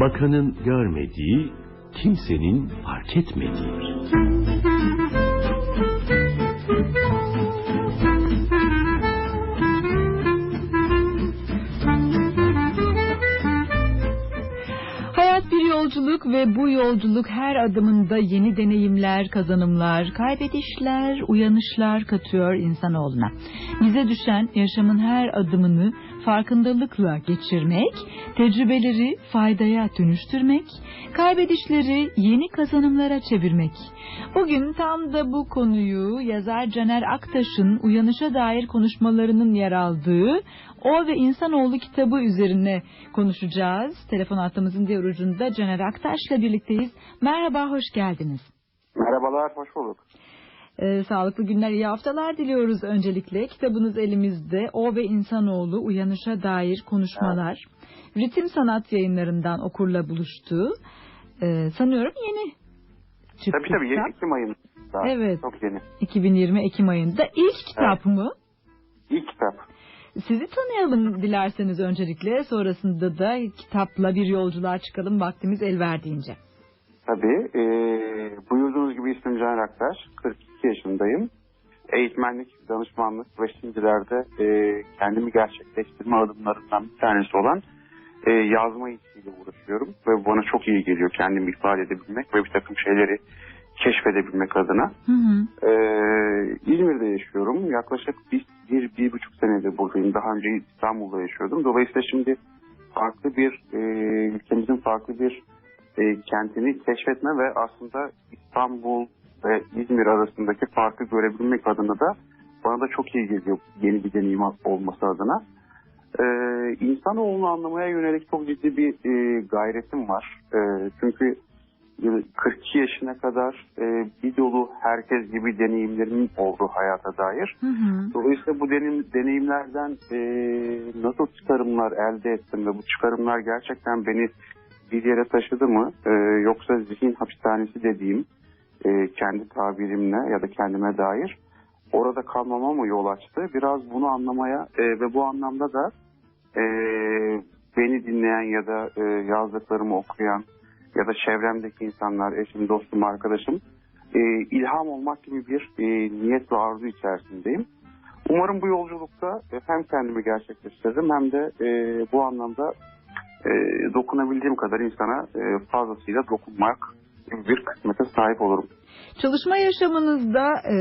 Bakanın görmediği, kimsenin fark etmediği. Yolculuk ve bu yolculuk her adımında yeni deneyimler, kazanımlar, kaybedişler, uyanışlar katıyor insanoğluna. Bize düşen yaşamın her adımını farkındalıkla geçirmek, tecrübeleri faydaya dönüştürmek, kaybedişleri yeni kazanımlara çevirmek. Bugün tam da bu konuyu yazar Caner Aktaş'ın uyanışa dair konuşmalarının yer aldığı O ve İnsanoğlu kitabı üzerine konuşacağız. Telefon hattımızın diğer ucunda Caner Aktaş'la birlikteyiz. Merhaba, hoş geldiniz. Merhabalar, hoş bulduk. Ee, sağlıklı günler, iyi haftalar diliyoruz öncelikle. Kitabınız elimizde. O ve İnsanoğlu Uyanışa Dair Konuşmalar. Ritim Sanat yayınlarından okurla buluştu. Ee, sanıyorum yeni çıktı Tabii tabii, kitap. Ekim ayında. Evet. Çok yeni. 2020 Ekim ayında. İlk kitap mı? İlk kitap. Sizi tanıyalım dilerseniz öncelikle. Sonrasında da kitapla bir yolculuğa çıkalım vaktimiz el verdiğince. Tabii. E, buyurduğunuz gibi ismim Can Aktaş. 42 yaşındayım. Eğitmenlik, danışmanlık ve şimdilerde e, kendimi gerçekleştirme adımlarından bir tanesi olan e, yazma işiyle uğraşıyorum. Ve bana çok iyi geliyor kendimi ifade edebilmek ve bir takım şeyleri keşfedebilmek adına. Hı hı. Ee, İzmir'de yaşıyorum. Yaklaşık bir, bir, bir buçuk senedir buradayım. Daha önce İstanbul'da yaşıyordum. Dolayısıyla şimdi farklı bir, e, ülkemizin farklı bir e, kentini keşfetme ve aslında İstanbul ve İzmir arasındaki farkı görebilmek adına da bana da çok iyi geliyor yeni bir deneyim olması adına. Ee, insanoğlunu anlamaya yönelik çok ciddi bir e, gayretim var. E, çünkü 42 yaşına kadar e, bir dolu herkes gibi deneyimlerimin oldu hayata dair. Hı hı. Dolayısıyla bu deneyim, deneyimlerden e, nasıl çıkarımlar elde ettim ve bu çıkarımlar gerçekten beni bir yere taşıdı mı? E, yoksa zihin hapishanesi dediğim e, kendi tabirimle ya da kendime dair orada kalmama mı yol açtı? Biraz bunu anlamaya e, ve bu anlamda da e, beni dinleyen ya da e, yazdıklarımı okuyan ya da çevremdeki insanlar, eşim, dostum, arkadaşım e, ilham olmak gibi bir e, niyet ve arzu içerisindeyim. Umarım bu yolculukta hem kendimi gerçekleştiririm hem de e, bu anlamda e, dokunabildiğim kadar insana e, fazlasıyla dokunmak bir kısmete sahip olurum. Çalışma yaşamınızda e,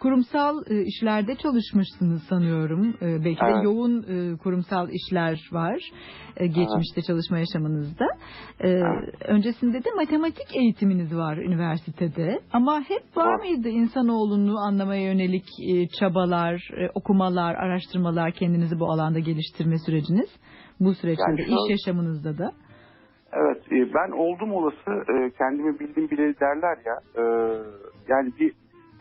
kurumsal e, işlerde çalışmışsınız sanıyorum. E, belki de Evet. yoğun e, kurumsal işler var e, geçmişte çalışma yaşamınızda. E, Evet. Öncesinde de matematik eğitiminiz var üniversitede. Ama hep var Var. mıydı insanoğlunu anlamaya yönelik e, çabalar, e, okumalar, araştırmalar kendinizi bu alanda geliştirme süreciniz? Bu süreçte Yani de, iş yaşamınızda da. Evet e, ben oldum olası e, kendimi bildim bile derler ya e, yani bir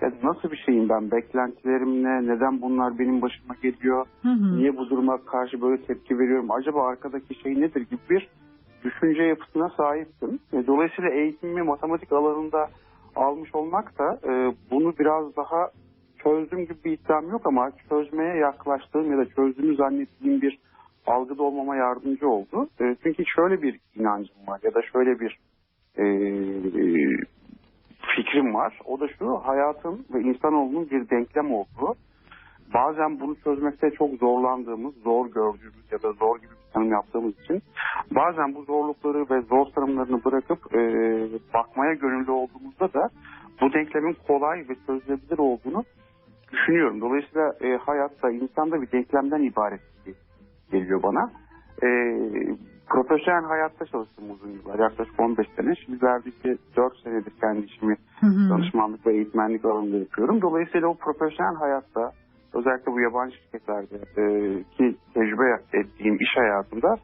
ya nasıl bir şeyim ben beklentilerim ne neden bunlar benim başıma geliyor Hı hı. niye bu duruma karşı böyle tepki veriyorum acaba arkadaki şey nedir gibi bir düşünce yapısına sahiptim. Dolayısıyla eğitimimi matematik alanında almış olmak da bunu biraz daha çözdüm gibi bir iddiam yok ama çözmeye yaklaştığım ya da çözdüğümü zannettiğim bir algıda olmama yardımcı oldu. E, çünkü şöyle bir inancım var ya da şöyle bir e, e, fikrim var. O da şu hayatın ve insanoğlunun bir denklem olduğu. Bazen bunu çözmekte çok zorlandığımız, zor gördüğümüz ya da zor gibi bir tanım yaptığımız için bazen bu zorlukları ve zor tanımlarını bırakıp e, bakmaya gönüllü olduğumuzda da bu denklemin kolay ve çözülebilir olduğunu düşünüyorum. Dolayısıyla e, hayatta, insanda bir denklemden ibaret geliyor bana. E, profesyonel hayatta çalıştım uzun yıllar. Yaklaşık 15 sene. Şimdi neredeyse 4 senedir kendi işimi Hı hı. danışmanlık ve eğitmenlik alanında yapıyorum. Dolayısıyla o profesyonel hayatta özellikle bu yabancı şirketlerde e, ki tecrübe ettiğim iş hayatında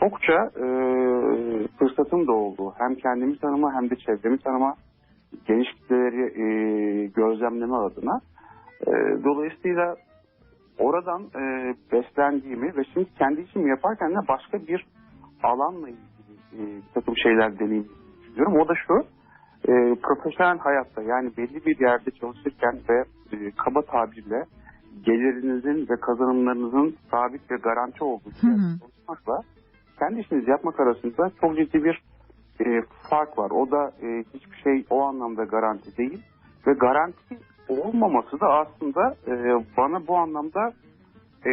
çokça e, fırsatım da oldu. Hem kendimi tanıma hem de çevremi tanıma geniş kitleleri e, gözlemleme adına. E, dolayısıyla oradan e, beslendiğimi ve şimdi kendi işimi yaparken de başka bir alanla ilgili e, bir takım şeyler deneyim düşünüyorum. O da şu, e, profesyonel hayatta yani belli bir yerde çalışırken ve e, kaba tabirle gelirinizin ve kazanımlarınızın sabit ve garanti olduğu yerde çalışmakla kendi işinizi yapmak arasında çok ciddi bir e, fark var. O da e, hiçbir şey o anlamda garanti değil ve garanti olmaması da aslında e, bana bu anlamda e,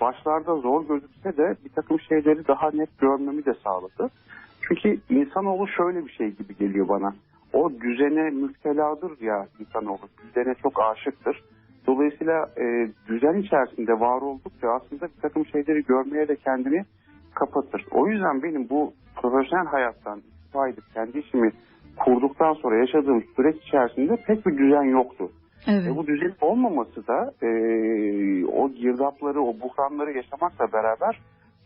başlarda zor gözükse de bir takım şeyleri daha net görmemi de sağladı. Çünkü insanoğlu şöyle bir şey gibi geliyor bana. O düzene müpteladır ya insanoğlu. Düzene çok aşıktır. Dolayısıyla e, düzen içerisinde var oldukça aslında bir takım şeyleri görmeye de kendini kapatır. O yüzden benim bu profesyonel hayattan istifa edip kendi işimi kurduktan sonra yaşadığım süreç içerisinde pek bir düzen yoktu. Evet. E bu düzenin olmaması da e, o girdapları, o buhranları yaşamakla beraber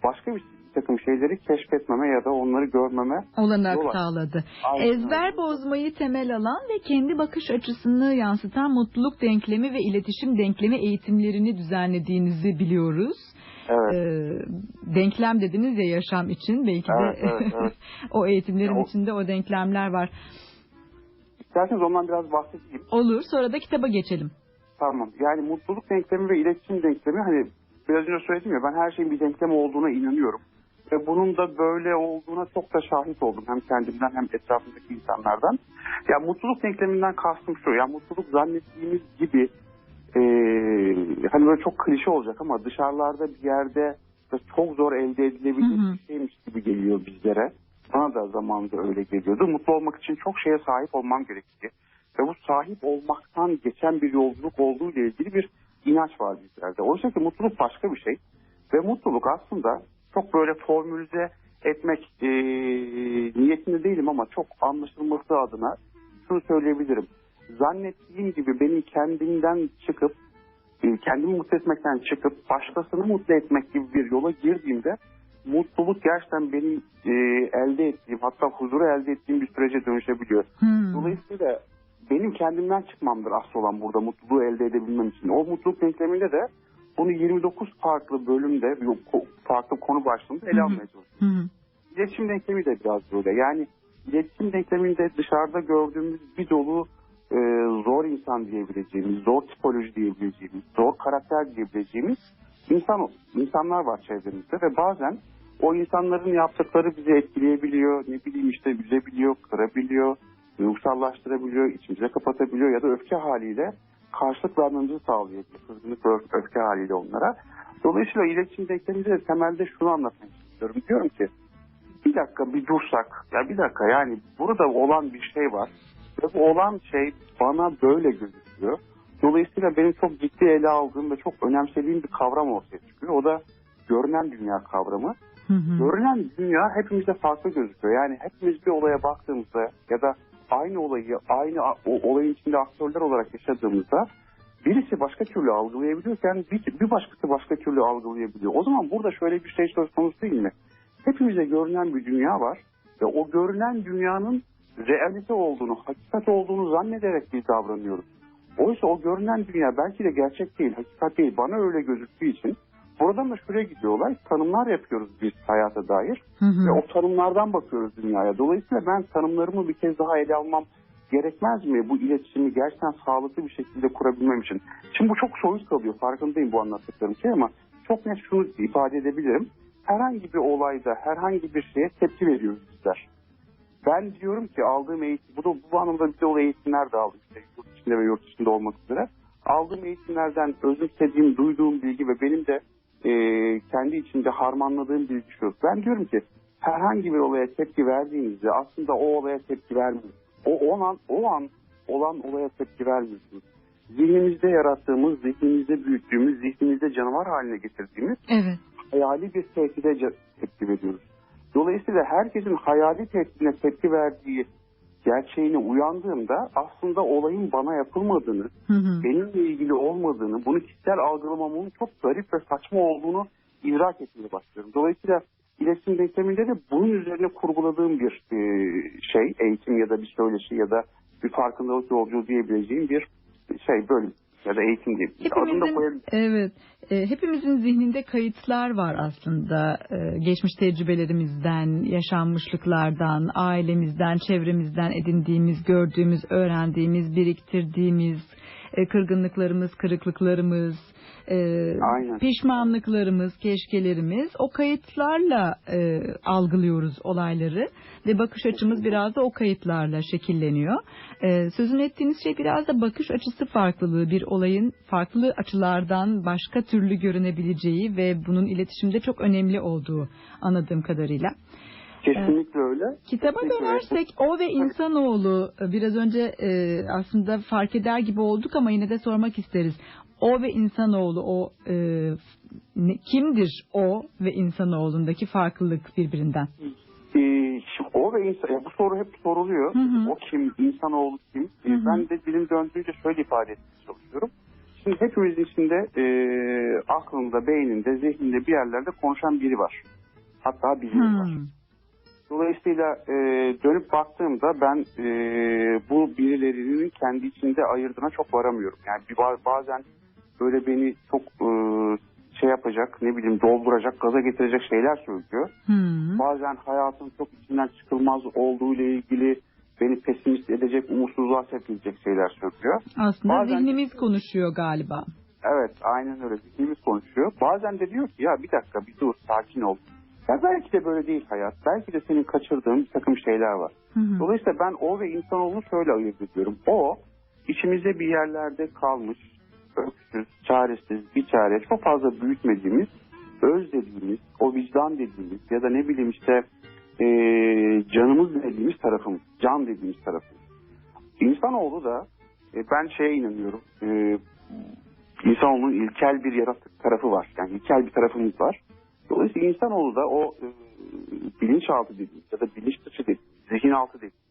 başka bir takım şeyleri keşfetmeme ya da onları görmeme olanak Yol sağladı. Aynen Ezber bozmayı temel alan ve kendi bakış açısını yansıtan mutluluk denklemi ve iletişim denklemi eğitimlerini düzenlediğinizi biliyoruz. Evet. Ee, denklem dediniz ya yaşam için belki de Evet, evet, evet. o eğitimlerin Ya o- içinde o denklemler var. İsterseniz ondan biraz bahsedeyim. Olur sonra da kitaba geçelim. Tamam. Yani mutluluk denklemi ve iletişim denklemi hani biraz önce söyledim ya ben her şeyin bir denklem olduğuna inanıyorum. Ve bunun da böyle olduğuna çok da şahit oldum. Hem kendimden hem etrafımdaki insanlardan. Ya mutluluk denkleminden kastım şu. Ya mutluluk zannettiğimiz gibi e, hani böyle çok klişe olacak ama dışarılarda bir yerde çok zor elde edilebilir Hı hı. bir şeymiş gibi geliyor bizlere. Bana da zamanında öyle geliyordu. Mutlu olmak için çok şeye sahip olmam gerektiği ve bu sahip olmaktan geçen bir yolculuk olduğu ile ilgili bir inanç var bizlerde. Oysa ki mutluluk başka bir şey ve mutluluk aslında çok böyle formülize etmek e, niyetinde değilim ama çok anlaşılması adına şunu söyleyebilirim. Zannettiğim gibi beni kendimden çıkıp e, kendimi mutlu etmekten çıkıp başkasını mutlu etmek gibi bir yola girdiğimde mutluluk gerçekten benim e, elde ettiğim hatta huzuru elde ettiğim bir sürece dönüşebiliyor. Hmm. Dolayısıyla benim kendimden çıkmamdır asıl olan burada mutluluğu elde edebilmem için. O mutluluk denkleminde de bunu 29 farklı bölümde, farklı konu başlığında ele hı. almaya çalışıyorum. Hı hı. İletişim denklemi de biraz böyle. Yani iletişim denkleminde dışarıda gördüğümüz bir dolu e, zor insan diyebileceğimiz, zor tipoloji diyebileceğimiz, zor karakter diyebileceğimiz insan insanlar var çevremizde ve bazen o insanların yaptıkları bizi etkileyebiliyor, ne bileyim işte üzebiliyor, kırabiliyor, duygusallaştırabiliyor, içimize kapatabiliyor ya da öfke haliyle karşılık vermemizi sağlayabiliyor. Kızgınlık ve öf- öfke haliyle onlara. Dolayısıyla iletişim denkleminde de temelde şunu anlatmak istiyorum. Diyorum ki bir dakika bir dursak ya bir dakika yani burada olan bir şey var ve bu olan şey bana böyle gözüküyor. Dolayısıyla benim çok ciddi ele aldığım ve çok önemsediğim bir kavram ortaya çıkıyor. O da görünen dünya kavramı. Hı hı. Görünen dünya hepimizde farklı gözüküyor. Yani hepimiz bir olaya baktığımızda ya da aynı olayı aynı o olayın içinde aktörler olarak yaşadığımızda birisi başka türlü algılayabiliyorken bir, bir başkası başka türlü algılayabiliyor. O zaman burada şöyle bir şey söz konusu değil mi? Hepimize görünen bir dünya var ve o görünen dünyanın realite olduğunu, hakikat olduğunu zannederek biz davranıyoruz. Oysa o görünen dünya belki de gerçek değil, hakikat değil. Bana öyle gözüktüğü için buradan da şuraya gidiyor olay. Tanımlar yapıyoruz biz hayata dair Hı hı. ve o tanımlardan bakıyoruz dünyaya. Dolayısıyla ben tanımlarımı bir kez daha ele almam gerekmez mi bu iletişimi gerçekten sağlıklı bir şekilde kurabilmem için? Şimdi bu çok soyut kalıyor farkındayım bu anlattıklarım şey ama çok net şunu ifade edebilirim. Herhangi bir olayda herhangi bir şeye tepki veriyoruz bizler. Ben diyorum ki aldığım eğitim, bu da bu anlamda bir de o eğitimler de aldım işte yurt içinde ve yurt dışında olmak üzere. Aldığım eğitimlerden özümsediğim, duyduğum bilgi ve benim de e, kendi içinde harmanladığım bilgi şu. Ben diyorum ki herhangi bir olaya tepki verdiğinizde aslında o olaya tepki vermiyorsunuz. O, o an, o an olan olaya tepki vermiyorsunuz. Zihnimizde yarattığımız, zihnimizde büyüttüğümüz, zihnimizde canavar haline getirdiğimiz Evet. hayali bir tehdide tepki veriyoruz. Dolayısıyla herkesin hayali tehdidine tepki verdiği gerçeğine uyandığımda aslında olayın bana yapılmadığını, Hı hı. benimle ilgili olmadığını, bunu kişisel algılamamın çok garip ve saçma olduğunu idrak etmeye başlıyorum. Dolayısıyla iletişim denkleminde de bunun üzerine kurguladığım bir e, şey, eğitim ya da bir söyleşi ya da bir farkındalık yolculuğu diyebileceğim bir şey bölüm ya da eğitim diye. Da Hepimizin evet, e, hepimizin zihninde kayıtlar var aslında. E, geçmiş tecrübelerimizden, yaşanmışlıklardan, ailemizden, çevremizden edindiğimiz, gördüğümüz, öğrendiğimiz, biriktirdiğimiz e, kırgınlıklarımız, kırıklıklarımız, e, Aynen. pişmanlıklarımız, keşkelerimiz o kayıtlarla e, algılıyoruz olayları ve bakış açımız biraz da o kayıtlarla şekilleniyor. E, sözün ettiğiniz şey biraz da bakış açısı farklılığı, bir olayın farklı açılardan başka türlü görünebileceği ve bunun iletişimde çok önemli olduğu anladığım kadarıyla. Kesinlikle öyle. Kitaba Kesinlikle dönersek o ve insanoğlu e, biraz önce e, aslında fark eder gibi olduk ama yine de sormak isteriz. O ve insanoğlu o e, ne- kimdir o ve insanoğlundaki farklılık birbirinden? Şimdi o ve insan, ya bu soru hep soruluyor. Hı hı. O kim, insanoğlu kim? Ee, Hı hı. Ben de dilim döndüğünce şöyle ifade etmeye çalışıyorum. Şimdi hepimizin içinde e, aklında, beyninde, zihninde bir yerlerde konuşan biri var. Hatta biri var. Dolayısıyla e, dönüp baktığımda ben e, bu birilerinin kendi içinde ayırdığına çok varamıyorum. Yani bir, ba- bazen böyle beni çok e, şey yapacak, ne bileyim dolduracak, gaza getirecek şeyler söylüyor. Hmm. Bazen hayatın çok içinden çıkılmaz olduğu ile ilgili beni pesimist edecek, umutsuzluğa sevk edecek şeyler söylüyor. Aslında Bazen- zihnimiz konuşuyor galiba. Evet, aynen öyle. Zihnimiz konuşuyor. Bazen de diyor ki ya bir dakika bir dur, sakin ol. Ya belki de böyle değil hayat. Belki de senin kaçırdığın bir takım şeyler var. Hı hı. Dolayısıyla ben o ve insanoğlunu şöyle ayırt ediyorum. O içimizde bir yerlerde kalmış, öksüz, çaresiz, bir çare, çok fazla büyütmediğimiz, öz dediğimiz, o vicdan dediğimiz ya da ne bileyim işte eee, canımız dediğimiz tarafımız, can dediğimiz tarafımız. İnsanoğlu da e, ben şeye inanıyorum. E, insanoğlunun ilkel bir yaratık tarafı var. Yani ilkel bir tarafımız var. Dolayısıyla insanoğlu da o e, bilinçaltı dediğimiz ya da bilinç dışı dediğimiz, zihin altı dediğimiz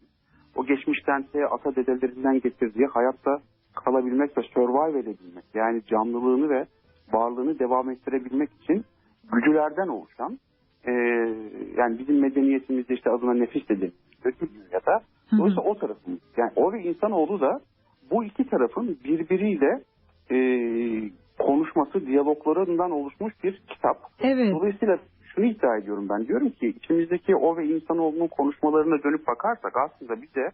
o geçmişten de ata dedelerinden getirdiği hayatta kalabilmek ve survive edebilmek yani canlılığını ve varlığını devam ettirebilmek için güdülerden oluşan e, yani bizim medeniyetimizde işte adına nefis dediğimiz ya da dolayısıyla o tarafımız. Yani o ve insanoğlu da bu iki tarafın birbiriyle e, konuşması, diyaloglarından oluşmuş bir kitap. Evet. Dolayısıyla şunu iddia ediyorum ben. Diyorum ki içimizdeki o ve insanoğlunun konuşmalarına dönüp bakarsak aslında bize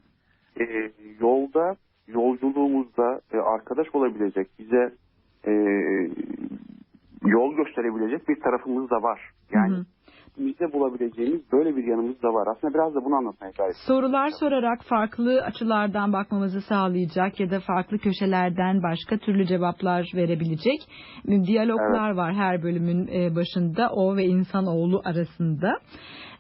e, yolda, yolculuğumuzda e, arkadaş olabilecek, bize e, yol gösterebilecek bir tarafımız da var. Yani Hı hı. Bizde bulabileceğimiz böyle bir yanımız da var. Aslında biraz da bunu anlatmaya gayret Sorular sorarak farklı açılardan bakmamızı sağlayacak ya da farklı köşelerden başka türlü cevaplar verebilecek diyaloglar var her bölümün e, başında o ve insanoğlu arasında.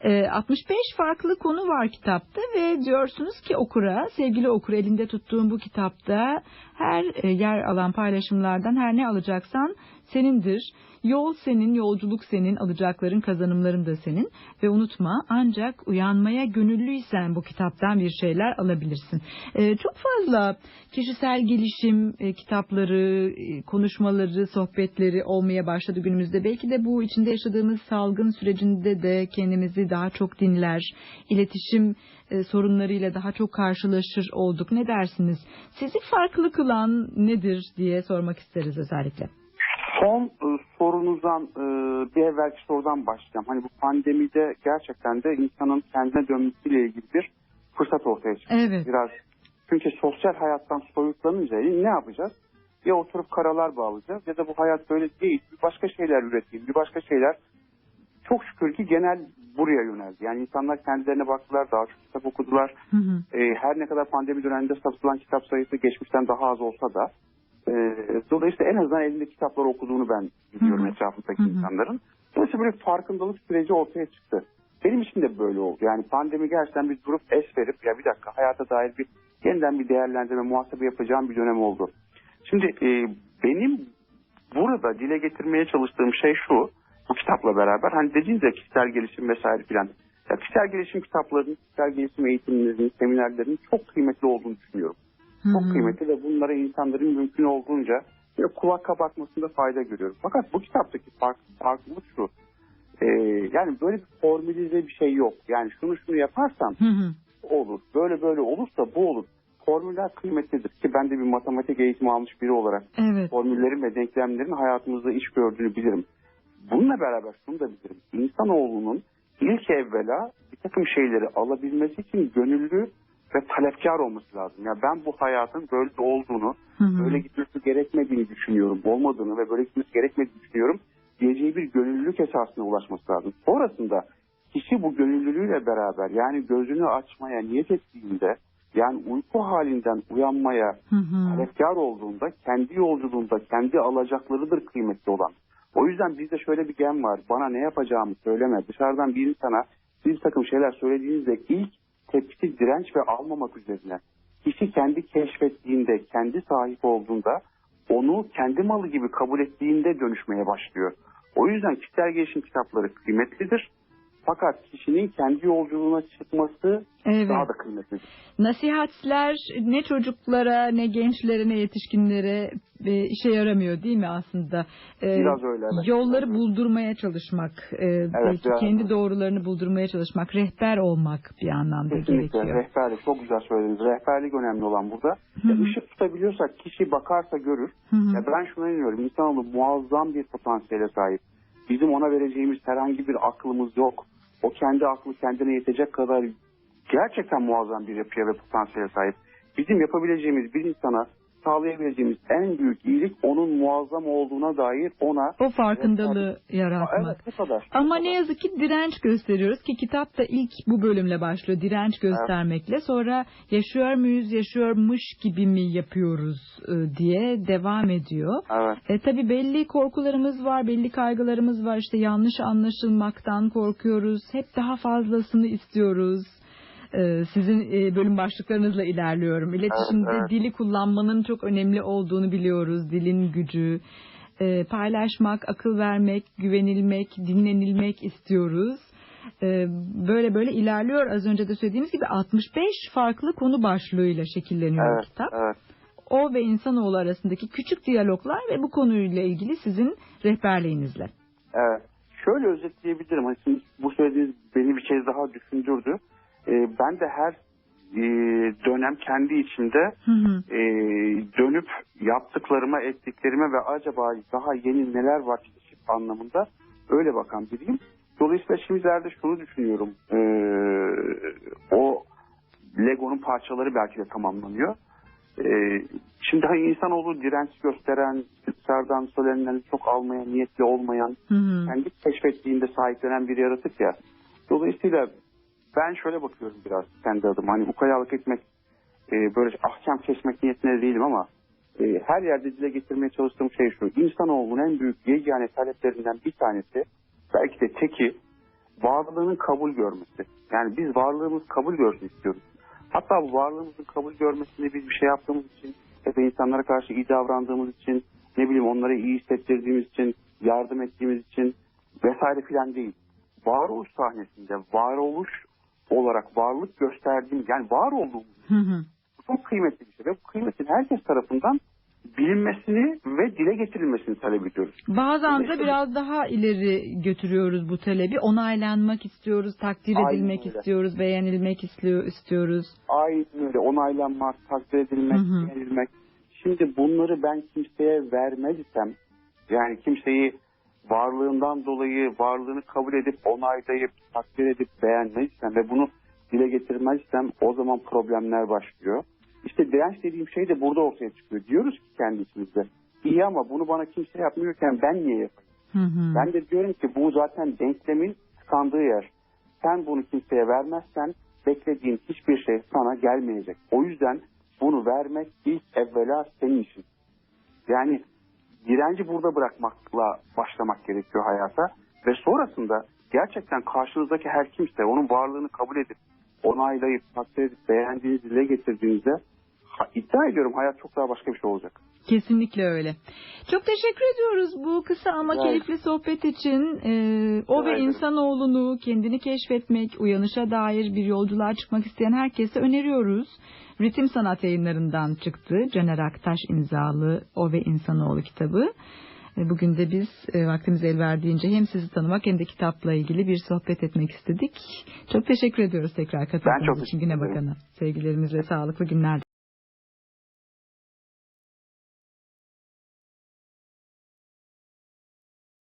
E, 65 farklı konu var kitapta ve diyorsunuz ki okura, sevgili okur elinde tuttuğum bu kitapta her e, yer alan paylaşımlardan her ne alacaksan senindir. Yol senin, yolculuk senin, alacakların kazanımların da senin. Ve unutma ancak uyanmaya gönüllüysen bu kitaptan bir şeyler alabilirsin. Ee, çok fazla kişisel gelişim e, kitapları, e, konuşmaları, sohbetleri olmaya başladı günümüzde. Belki de bu içinde yaşadığımız salgın sürecinde de kendimizi daha çok dinler, iletişim e, sorunlarıyla daha çok karşılaşır olduk. Ne dersiniz? Sizi farklı kılan nedir diye sormak isteriz özellikle. Son e, sorunuzdan e, bir evvelki sorudan başlayacağım. Hani bu pandemide gerçekten de insanın kendine dönmesiyle ilgili bir fırsat ortaya çıktı. Evet. Biraz çünkü sosyal hayattan soyutlanınca ne yapacağız? Ya oturup karalar bağlayacağız ya da bu hayat böyle değil. Bir başka şeyler üreteyim, bir başka şeyler. Çok şükür ki genel buraya yöneldi. Yani insanlar kendilerine baktılar, daha çok kitap okudular. Hı hı. E, her ne kadar pandemi döneminde satılan kitap sayısı geçmişten daha az olsa da e, dolayısıyla en azından elinde kitapları okuduğunu ben biliyorum Hı hı. etrafımdaki Hı hı. insanların. Dolayısıyla böyle bir farkındalık süreci ortaya çıktı. Benim için de böyle oldu. Yani pandemi gerçekten bir durup es verip ya bir dakika hayata dair bir yeniden bir değerlendirme, muhasebe yapacağım bir dönem oldu. Şimdi e, benim burada dile getirmeye çalıştığım şey şu, bu kitapla beraber hani dediğiniz ya kişisel gelişim vesaire filan. Ya kişisel gelişim kitaplarının, kişisel gelişim eğitimlerinin, seminerlerinin çok kıymetli olduğunu düşünüyorum. Çok Hı hı. kıymetli ve bunlara insanların mümkün olduğunca böyle kulak kabartmasında fayda görüyorum. Fakat bu kitaptaki fark, farklılık şu. e, yani böyle bir formülize bir şey yok. Yani şunu şunu yaparsam Hı hı. olur. Böyle böyle olursa bu olur. Formüller kıymetlidir ki ben de bir matematik eğitimi almış biri olarak Evet. formüllerin ve denklemlerin hayatımızda iş gördüğünü bilirim. Bununla beraber şunu da bilirim. İnsanoğlunun ilk evvela bir takım şeyleri alabilmesi için gönüllü ve talepkar olması lazım. Yani ben bu hayatın böyle olduğunu, Hı hı. böyle gitmesi gerekmediğini düşünüyorum, olmadığını ve böyle gitmesi gerekmediğini düşünüyorum diyeceği bir gönüllülük esasına ulaşması lazım. Sonrasında kişi bu gönüllülüğüyle beraber yani gözünü açmaya niyet ettiğinde yani uyku halinden uyanmaya talepkar olduğunda kendi yolculuğunda kendi alacaklarıdır kıymetli olan. O yüzden bizde şöyle bir gen var. Bana ne yapacağımı söyleme. Dışarıdan bir insana bir takım şeyler söylediğinizde ilk tepkisi direnç ve almamak üzerine. Kişi kendi keşfettiğinde, kendi sahip olduğunda onu kendi malı gibi kabul ettiğinde dönüşmeye başlıyor. O yüzden kişisel gelişim kitapları kıymetlidir. Fakat kişinin kendi yolculuğuna çıkması Evet. daha da kıymetlidir. Nasihatler ne çocuklara ne gençlere ne yetişkinlere e, işe yaramıyor değil mi aslında? E, Biraz öyle, evet. Yolları buldurmaya çalışmak, e, belki biraz kendi doğrularını buldurmaya çalışmak, rehber olmak bir anlamda Kesinlikle gerekiyor. rehberlik çok güzel söylediniz. Rehberlik önemli olan burada. Hı Ya hı. ışık tutabiliyorsak kişi bakarsa görür. Hı hı. Ya ben şuna inanıyorum. İnsanoğlu muazzam bir potansiyele sahip. Bizim ona vereceğimiz herhangi bir aklımız yok. O kendi aklı kendine yetecek kadar gerçekten muazzam bir yapıya ve potansiyele sahip. Bizim yapabileceğimiz bir insana sağlayabileceğimiz en büyük iyilik onun muazzam olduğuna dair ona O farkındalığı yaratmak. Evet bu kadar. Ama Bu ne yazık ki direnç gösteriyoruz ki kitap da ilk bu bölümle başlıyor. Direnç göstermekle sonra yaşıyor muyuz, yaşıyormuş gibi mi yapıyoruz e, diye devam ediyor. Evet. E, tabii belli korkularımız var, belli kaygılarımız var. İşte yanlış anlaşılmaktan korkuyoruz. Hep daha fazlasını istiyoruz. E, sizin e, bölüm başlıklarınızla ilerliyorum. İletişimde Evet, evet. dili kullanmanın çok önemli olduğunu biliyoruz. Dilin gücü, e, paylaşmak, akıl vermek, güvenilmek, dinlenilmek istiyoruz. E, böyle böyle ilerliyor. Az önce de söylediğimiz gibi 65 farklı konu başlığıyla şekilleniyor Evet, kitap. evet. O ve insanoğlu arasındaki küçük diyaloglar ve bu konuyla ilgili sizin rehberliğinizle. Evet. Şöyle özetleyebilirim. Hani şimdi bu söylediğiniz beni bir kez daha düşündürdü. Ee, ben de her e, dönem kendi içimde Hı hı. e, dönüp yaptıklarıma, ettiklerime ve acaba daha yeni neler var anlamında öyle bakan biriyim. Dolayısıyla şimdilerde şunu düşünüyorum. Ee, o Lego'nun parçaları belki de tamamlanıyor. Ee, şimdi hani insanoğlu direnç gösteren, dışarıdan söylenenleri çok almaya niyetli olmayan, Hı hı. kendi keşfettiğinde sahiplenen bir yaratık ya. Dolayısıyla ben şöyle bakıyorum biraz kendi adıma. Hani ukayalık etmek, e, böyle ahkam kesmek niyetinde değilim ama e, her yerde dile getirmeye çalıştığım şey şu. İnsanoğlunun en büyük yegane taleplerinden bir tanesi, belki de teki, varlığının kabul görmesi. Yani biz varlığımız kabul görsün istiyoruz. Hatta bu varlığımızın kabul görmesini biz bir şey yaptığımız için ya insanlara karşı iyi davrandığımız için ne bileyim onlara iyi hissettirdiğimiz için yardım ettiğimiz için vesaire filan değil. Varoluş sahnesinde varoluş olarak varlık gösterdiğimiz yani var olduğumuz Hı hı. bu çok kıymetli bir şey ve bu kıymetin herkes tarafından bilinmesini ve dile getirilmesini talep ediyoruz. Bazen de biraz daha ileri götürüyoruz bu talebi. Onaylanmak istiyoruz, takdir Aynen edilmek öyle. istiyoruz, beğenilmek istiyor, istiyoruz. Aynen öyle onaylanmak, takdir edilmek, Hı hı. beğenilmek. Şimdi bunları ben kimseye vermez isem yani kimseyi varlığından dolayı varlığını kabul edip onaylayıp takdir edip beğenmez isem ve bunu dile getirmez isem o zaman problemler başlıyor. İşte direnç dediğim şey de burada ortaya çıkıyor. Diyoruz ki kendi içimizde iyi ama bunu bana kimse yapmıyorken ben niye yapayım? Hı hı. Ben de diyorum ki bu zaten denklemin tıkandığı yer. Sen bunu kimseye vermezsen beklediğin hiçbir şey sana gelmeyecek. O yüzden bunu vermek ilk evvela senin işin. Yani direnci burada bırakmakla başlamak gerekiyor hayata. Ve sonrasında gerçekten karşınızdaki her kimse onun varlığını kabul edip onaylayıp takdir edip beğendiğinizi dile getirdiğinizde ha- iddia ediyorum hayat çok daha başka bir şey olacak. Kesinlikle öyle. Çok teşekkür ediyoruz bu kısa ama Evet. keyifli sohbet için. Ee, o ve ederim. insanoğlunu kendini keşfetmek, uyanışa dair bir yolculuğa çıkmak isteyen herkese öneriyoruz. Ritim Sanat yayınlarından çıktı. Caner Aktaş imzalı O ve İnsanoğlu kitabı. Ee, Bugün de biz e, vaktimiz el verdiğince hem sizi tanımak hem de kitapla ilgili bir sohbet etmek istedik. Çok teşekkür ediyoruz tekrar katıldığınız için Güne. Bakanı. Sevgilerimizle sağlıklı günler